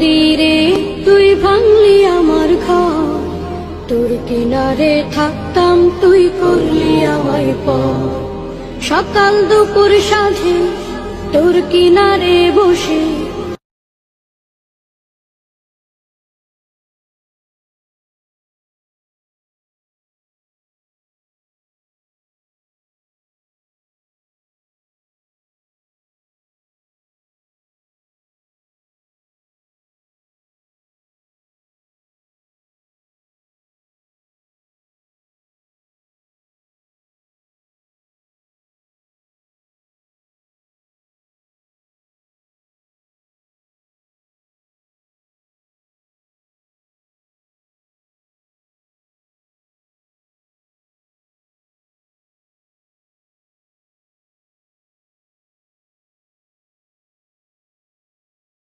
নদীরে তুই ভাঙলি আমার ঘর। তোর কিনারে থাকতাম তুই করলি আমায় পর সকাল দুপুর সাঁঝে তোর কিনারে বসে